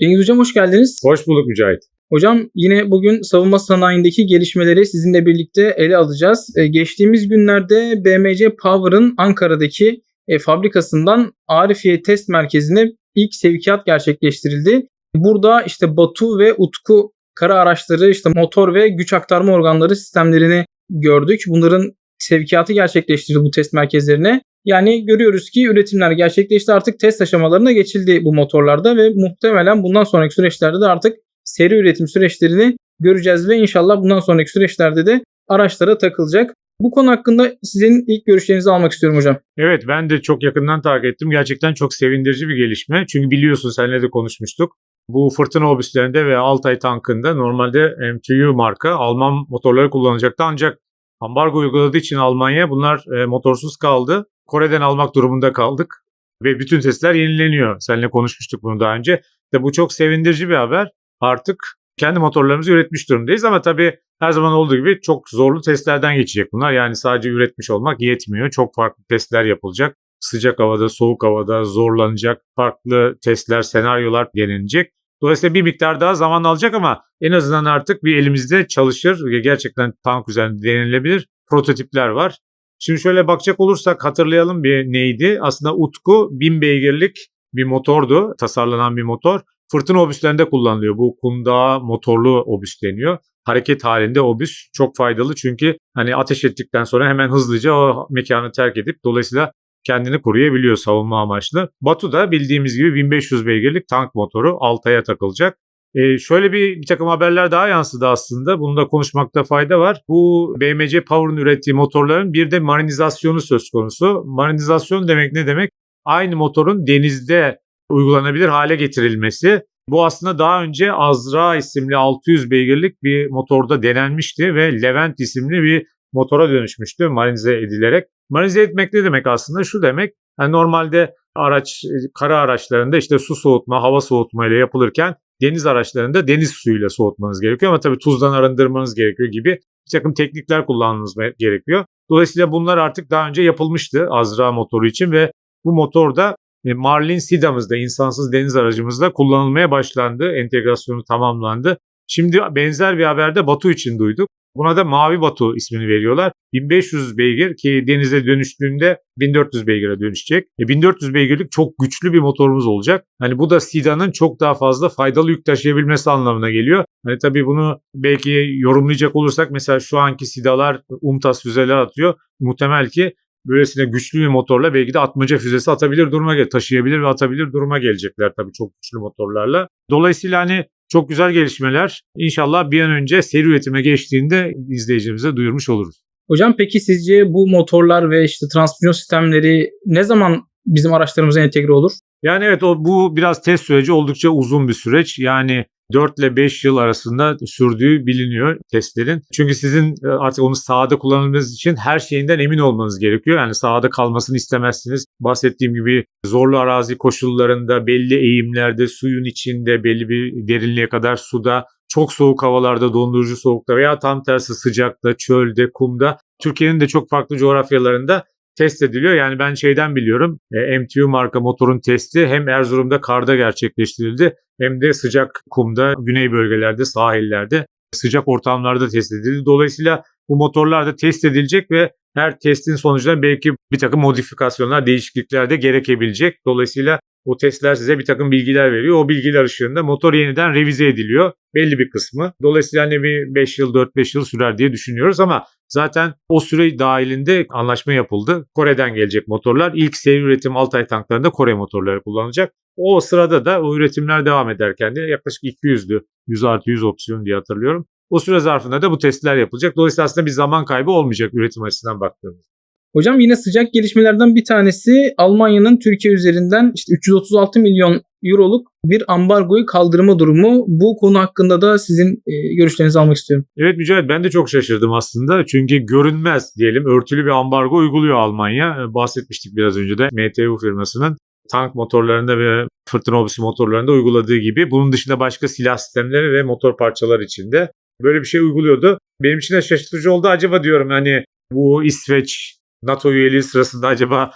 Cengiz Hocam hoş geldiniz. Hoş bulduk Mücahit. Hocam yine bugün savunma sanayindeki gelişmeleri sizinle birlikte ele alacağız. Ee, geçtiğimiz günlerde BMC Power'ın Ankara'daki e, fabrikasından Arifiye Test Merkezi'ne ilk sevkiyat gerçekleştirildi. Burada işte Batu ve Utku kara araçları, işte motor ve güç aktarma organları sistemlerini gördük. Bunların sevkiyatı gerçekleştirildi bu test merkezlerine. Yani görüyoruz ki üretimler gerçekleşti artık test aşamalarına geçildi bu motorlarda ve muhtemelen bundan sonraki süreçlerde de artık seri üretim süreçlerini göreceğiz ve inşallah bundan sonraki süreçlerde de araçlara takılacak. Bu konu hakkında sizin ilk görüşlerinizi almak istiyorum hocam. Evet ben de çok yakından takip ettim. Gerçekten çok sevindirici bir gelişme. Çünkü biliyorsun seninle de konuşmuştuk. Bu fırtına obüslerinde ve Altay tankında normalde MTU marka Alman motorları kullanacaktı ancak ambargo uyguladığı için Almanya bunlar e, motorsuz kaldı. Kore'den almak durumunda kaldık ve bütün testler yenileniyor. Seninle konuşmuştuk bunu daha önce. De bu çok sevindirici bir haber. Artık kendi motorlarımızı üretmiş durumdayız ama tabii her zaman olduğu gibi çok zorlu testlerden geçecek bunlar. Yani sadece üretmiş olmak yetmiyor. Çok farklı testler yapılacak. Sıcak havada, soğuk havada zorlanacak farklı testler, senaryolar denenecek. Dolayısıyla bir miktar daha zaman alacak ama en azından artık bir elimizde çalışır gerçekten tank üzerinde denilebilir prototipler var. Şimdi şöyle bakacak olursak hatırlayalım bir neydi? Aslında Utku 1000 beygirlik bir motordu, tasarlanan bir motor. Fırtına obüslerinde kullanılıyor. Bu kundağa motorlu obüs deniyor. Hareket halinde obüs çok faydalı çünkü hani ateş ettikten sonra hemen hızlıca o mekanı terk edip dolayısıyla kendini koruyabiliyor savunma amaçlı. Batu da bildiğimiz gibi 1500 beygirlik tank motoru Altay'a takılacak. Ee, şöyle bir, bir takım haberler daha yansıdı aslında. Bunu da konuşmakta fayda var. Bu BMC Power'ın ürettiği motorların bir de marinizasyonu söz konusu. Marinizasyon demek ne demek? Aynı motorun denizde uygulanabilir hale getirilmesi. Bu aslında daha önce Azra isimli 600 beygirlik bir motorda denenmişti ve Levent isimli bir motora dönüşmüştü marinize edilerek. Marinize etmek ne demek aslında? Şu demek yani normalde araç kara araçlarında işte su soğutma, hava soğutma ile yapılırken deniz araçlarında deniz suyuyla soğutmanız gerekiyor ama tabii tuzdan arındırmanız gerekiyor gibi bir takım teknikler kullanmanız gerekiyor. Dolayısıyla bunlar artık daha önce yapılmıştı Azra motoru için ve bu motor da e, Marlin Sida'mızda insansız deniz aracımızda kullanılmaya başlandı. Entegrasyonu tamamlandı. Şimdi benzer bir haberde Batu için duyduk. Buna da Mavi Batu ismini veriyorlar. 1500 beygir ki denize dönüştüğünde 1400 beygire dönüşecek. E 1400 beygirlik çok güçlü bir motorumuz olacak. Hani bu da Sida'nın çok daha fazla faydalı yük taşıyabilmesi anlamına geliyor. Hani tabii bunu belki yorumlayacak olursak mesela şu anki Sida'lar UMTAS füzeler atıyor. Muhtemel ki böylesine güçlü bir motorla belki de atmaca füzesi atabilir duruma taşıyabilir ve atabilir duruma gelecekler tabii çok güçlü motorlarla. Dolayısıyla hani çok güzel gelişmeler. İnşallah bir an önce seri üretime geçtiğinde izleyicimize duyurmuş oluruz. Hocam peki sizce bu motorlar ve işte transmisyon sistemleri ne zaman bizim araçlarımıza entegre olur? Yani evet o bu biraz test süreci oldukça uzun bir süreç. Yani 4 ile 5 yıl arasında sürdüğü biliniyor testlerin. Çünkü sizin e, artık onu sahada kullanılmanız için her şeyinden emin olmanız gerekiyor. Yani sahada kalmasını istemezsiniz. Bahsettiğim gibi zorlu arazi koşullarında, belli eğimlerde, suyun içinde, belli bir derinliğe kadar suda, çok soğuk havalarda, dondurucu soğukta veya tam tersi sıcakta, çölde, kumda Türkiye'nin de çok farklı coğrafyalarında test ediliyor. Yani ben şeyden biliyorum. E, MTU marka motorun testi hem Erzurum'da karda gerçekleştirildi hem de sıcak kumda, güney bölgelerde, sahillerde sıcak ortamlarda test edildi. Dolayısıyla bu motorlar da test edilecek ve her testin sonucunda belki bir takım modifikasyonlar, değişiklikler de gerekebilecek. Dolayısıyla o testler size bir takım bilgiler veriyor. O bilgiler ışığında motor yeniden revize ediliyor. Belli bir kısmı. Dolayısıyla hani bir 5 yıl 4-5 yıl sürer diye düşünüyoruz ama zaten o süre dahilinde anlaşma yapıldı. Kore'den gelecek motorlar. İlk seri üretim Altay tanklarında Kore motorları kullanılacak. O sırada da o üretimler devam ederken de yaklaşık 200'dü. 100 artı 100 opsiyon diye hatırlıyorum. O süre zarfında da bu testler yapılacak. Dolayısıyla aslında bir zaman kaybı olmayacak üretim açısından baktığımızda. Hocam yine sıcak gelişmelerden bir tanesi Almanya'nın Türkiye üzerinden işte 336 milyon euroluk bir ambargoyu kaldırma durumu. Bu konu hakkında da sizin e, görüşlerinizi almak istiyorum. Evet Mücahit ben de çok şaşırdım aslında. Çünkü görünmez diyelim örtülü bir ambargo uyguluyor Almanya. Bahsetmiştik biraz önce de MTU firmasının tank motorlarında ve fırtına obüsü motorlarında uyguladığı gibi. Bunun dışında başka silah sistemleri ve motor parçalar içinde böyle bir şey uyguluyordu. Benim için de şaşırtıcı oldu. Acaba diyorum hani bu İsveç NATO üyeliği sırasında acaba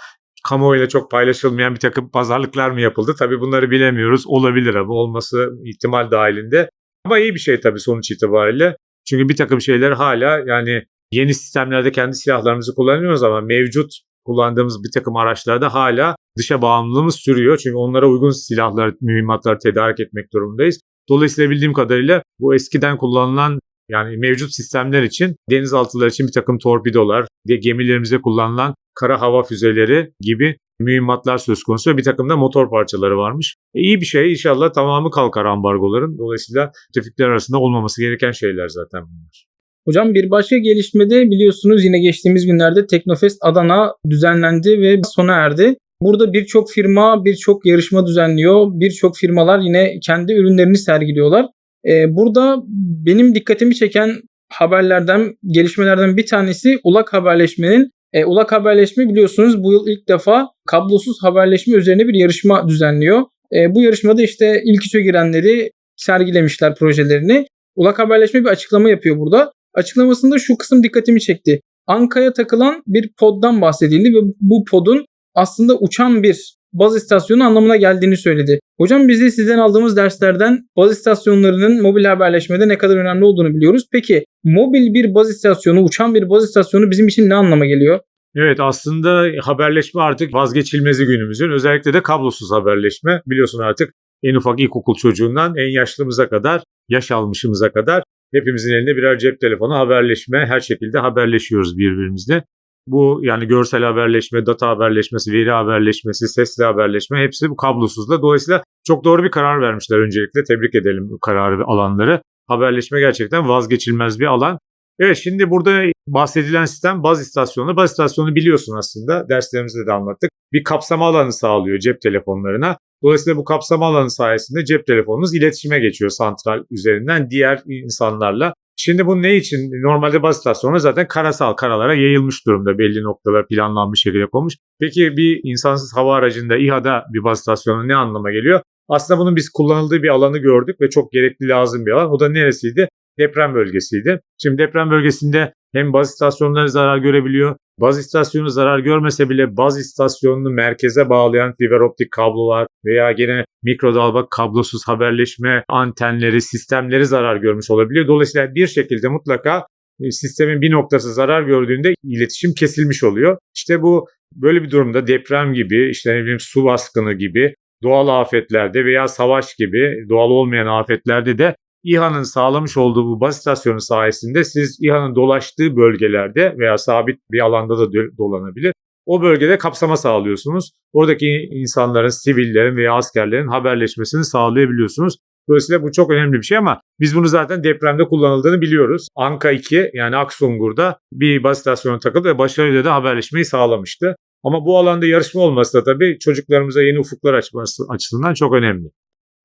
kamuoyuyla çok paylaşılmayan bir takım pazarlıklar mı yapıldı? Tabii bunları bilemiyoruz. Olabilir ama olması ihtimal dahilinde. Ama iyi bir şey tabii sonuç itibariyle. Çünkü bir takım şeyler hala yani yeni sistemlerde kendi silahlarımızı kullanıyoruz ama mevcut kullandığımız bir takım araçlarda hala dışa bağımlılığımız sürüyor. Çünkü onlara uygun silahlar, mühimmatlar tedarik etmek durumundayız. Dolayısıyla bildiğim kadarıyla bu eskiden kullanılan yani mevcut sistemler için denizaltılar için bir takım torpidolar, gemilerimize kullanılan kara hava füzeleri gibi mühimmatlar söz konusu ve bir takım da motor parçaları varmış. E, iyi bir şey inşallah tamamı kalkar ambargoların. Dolayısıyla müttefikler arasında olmaması gereken şeyler zaten bunlar. Hocam bir başka gelişmede biliyorsunuz yine geçtiğimiz günlerde Teknofest Adana düzenlendi ve sona erdi. Burada birçok firma birçok yarışma düzenliyor. Birçok firmalar yine kendi ürünlerini sergiliyorlar. Ee, burada benim dikkatimi çeken haberlerden, gelişmelerden bir tanesi ULAK haberleşmenin. E, ULAK haberleşme biliyorsunuz bu yıl ilk defa kablosuz haberleşme üzerine bir yarışma düzenliyor. E, bu yarışmada işte ilk üçe girenleri sergilemişler projelerini. ULAK haberleşme bir açıklama yapıyor burada. Açıklamasında şu kısım dikkatimi çekti. Anka'ya takılan bir poddan bahsedildi ve bu podun aslında uçan bir baz istasyonu anlamına geldiğini söyledi. Hocam biz de sizden aldığımız derslerden baz istasyonlarının mobil haberleşmede ne kadar önemli olduğunu biliyoruz. Peki mobil bir baz istasyonu, uçan bir baz istasyonu bizim için ne anlama geliyor? Evet aslında haberleşme artık vazgeçilmezi günümüzün. Özellikle de kablosuz haberleşme. Biliyorsun artık en ufak ilkokul çocuğundan en yaşlımıza kadar, yaş almışımıza kadar hepimizin elinde birer cep telefonu haberleşme, her şekilde haberleşiyoruz birbirimizle. Bu yani görsel haberleşme, data haberleşmesi, veri haberleşmesi, sesli haberleşme hepsi bu kablosuzda. Dolayısıyla çok doğru bir karar vermişler öncelikle. Tebrik edelim bu kararı alanları. Haberleşme gerçekten vazgeçilmez bir alan. Evet şimdi burada bahsedilen sistem baz istasyonu. Baz istasyonu biliyorsun aslında derslerimizde de anlattık. Bir kapsama alanı sağlıyor cep telefonlarına. Dolayısıyla bu kapsama alanı sayesinde cep telefonunuz iletişime geçiyor santral üzerinden diğer insanlarla. Şimdi bu ne için? Normalde baz istasyonu zaten karasal karalara yayılmış durumda belli noktalar planlanmış şekilde konmuş. Peki bir insansız hava aracında İHA'da bir baz istasyonu ne anlama geliyor? Aslında bunun biz kullanıldığı bir alanı gördük ve çok gerekli lazım bir alan. O da neresiydi? Deprem bölgesiydi. Şimdi deprem bölgesinde hem baz istasyonları zarar görebiliyor. Baz istasyonu zarar görmese bile baz istasyonunu merkeze bağlayan fiber optik kablolar veya gene mikrodalga kablosuz haberleşme antenleri, sistemleri zarar görmüş olabiliyor. Dolayısıyla bir şekilde mutlaka sistemin bir noktası zarar gördüğünde iletişim kesilmiş oluyor. İşte bu böyle bir durumda deprem gibi, işte ne bileyim su baskını gibi doğal afetlerde veya savaş gibi doğal olmayan afetlerde de İHA'nın sağlamış olduğu bu baz istasyonu sayesinde siz İHA'nın dolaştığı bölgelerde veya sabit bir alanda da dolanabilir. O bölgede kapsama sağlıyorsunuz. Oradaki insanların, sivillerin veya askerlerin haberleşmesini sağlayabiliyorsunuz. Dolayısıyla bu çok önemli bir şey ama biz bunu zaten depremde kullanıldığını biliyoruz. Anka 2 yani Aksungur'da bir baz istasyonu takıldı ve başarıyla da haberleşmeyi sağlamıştı. Ama bu alanda yarışma olması da tabii çocuklarımıza yeni ufuklar açması açısından çok önemli.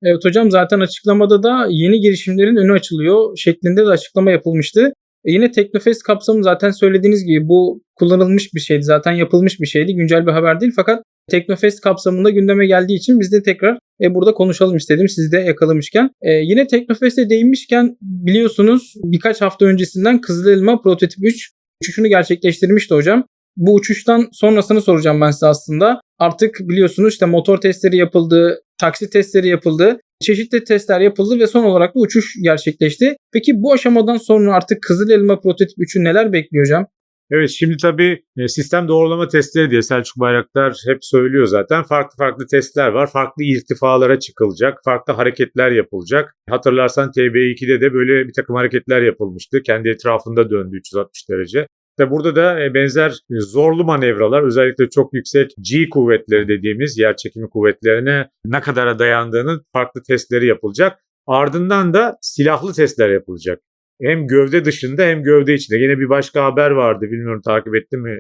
Evet hocam zaten açıklamada da yeni girişimlerin önü açılıyor şeklinde de açıklama yapılmıştı. E yine Teknofest kapsamı zaten söylediğiniz gibi bu kullanılmış bir şeydi. Zaten yapılmış bir şeydi. Güncel bir haber değil fakat Teknofest kapsamında gündeme geldiği için biz de tekrar e, burada konuşalım istedim sizi de yakalamışken. E, yine Teknofest'e değinmişken biliyorsunuz birkaç hafta öncesinden Kızıl Elma Prototip 3 uçuşunu gerçekleştirmişti hocam. Bu uçuştan sonrasını soracağım ben size aslında. Artık biliyorsunuz işte motor testleri yapıldı, taksi testleri yapıldı, çeşitli testler yapıldı ve son olarak da uçuş gerçekleşti. Peki bu aşamadan sonra artık Kızıl Elma Prototip 3'ü neler bekliyor hocam? Evet şimdi tabii sistem doğrulama testleri diye Selçuk Bayraktar hep söylüyor zaten. Farklı farklı testler var. Farklı irtifalara çıkılacak. Farklı hareketler yapılacak. Hatırlarsan TB2'de de böyle bir takım hareketler yapılmıştı. Kendi etrafında döndü 360 derece. Ve burada da benzer zorlu manevralar özellikle çok yüksek G kuvvetleri dediğimiz yer çekimi kuvvetlerine ne kadara dayandığının farklı testleri yapılacak. Ardından da silahlı testler yapılacak. Hem gövde dışında hem gövde içinde. Yine bir başka haber vardı bilmiyorum takip ettim mi?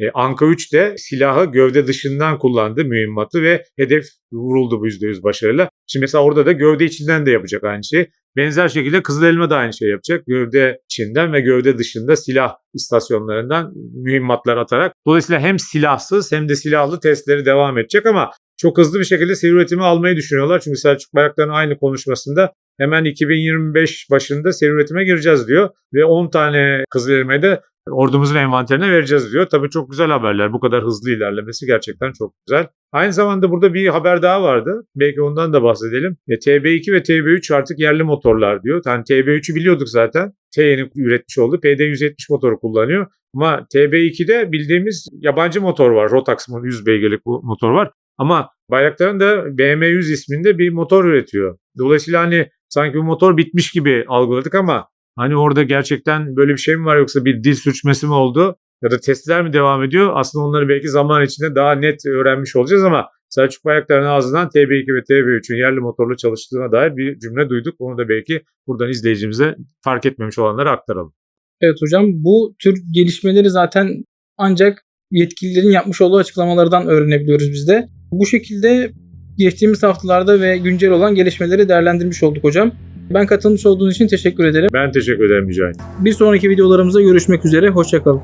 E, Anka 3 de silahı gövde dışından kullandı mühimmatı ve hedef vuruldu bu %100 başarıyla. Şimdi mesela orada da gövde içinden de yapacak aynı şey. Benzer şekilde Kızıl Elma da aynı şey yapacak. Gövde içinden ve gövde dışında silah istasyonlarından mühimmatlar atarak. Dolayısıyla hem silahsız hem de silahlı testleri devam edecek ama çok hızlı bir şekilde seri üretimi almayı düşünüyorlar. Çünkü Selçuk Bayraktar'ın aynı konuşmasında hemen 2025 başında seri üretime gireceğiz diyor. Ve 10 tane Kızıl Elma'yı da ordumuzun envanterine vereceğiz diyor. Tabii çok güzel haberler. Bu kadar hızlı ilerlemesi gerçekten çok güzel. Aynı zamanda burada bir haber daha vardı. Belki ondan da bahsedelim. E, TB2 ve TB3 artık yerli motorlar diyor. Yani TB3'ü biliyorduk zaten. TY'nin üretmiş olduğu PD170 motoru kullanıyor. Ama TB2'de bildiğimiz yabancı motor var. Rotax 100 beygirlik bu motor var. Ama Bayraktar'ın da BM100 isminde bir motor üretiyor. Dolayısıyla hani sanki bu motor bitmiş gibi algıladık ama hani orada gerçekten böyle bir şey mi var yoksa bir dil sürçmesi mi oldu? Ya da testler mi devam ediyor? Aslında onları belki zaman içinde daha net öğrenmiş olacağız ama Selçuk Bayraktar'ın ağzından TB2 ve TB3'ün yerli motorlu çalıştığına dair bir cümle duyduk. Onu da belki buradan izleyicimize fark etmemiş olanlara aktaralım. Evet hocam bu tür gelişmeleri zaten ancak yetkililerin yapmış olduğu açıklamalardan öğrenebiliyoruz biz de. Bu şekilde geçtiğimiz haftalarda ve güncel olan gelişmeleri değerlendirmiş olduk hocam. Ben katılmış olduğunuz için teşekkür ederim. Ben teşekkür ederim Mücahit. Bir sonraki videolarımızda görüşmek üzere. Hoşçakalın.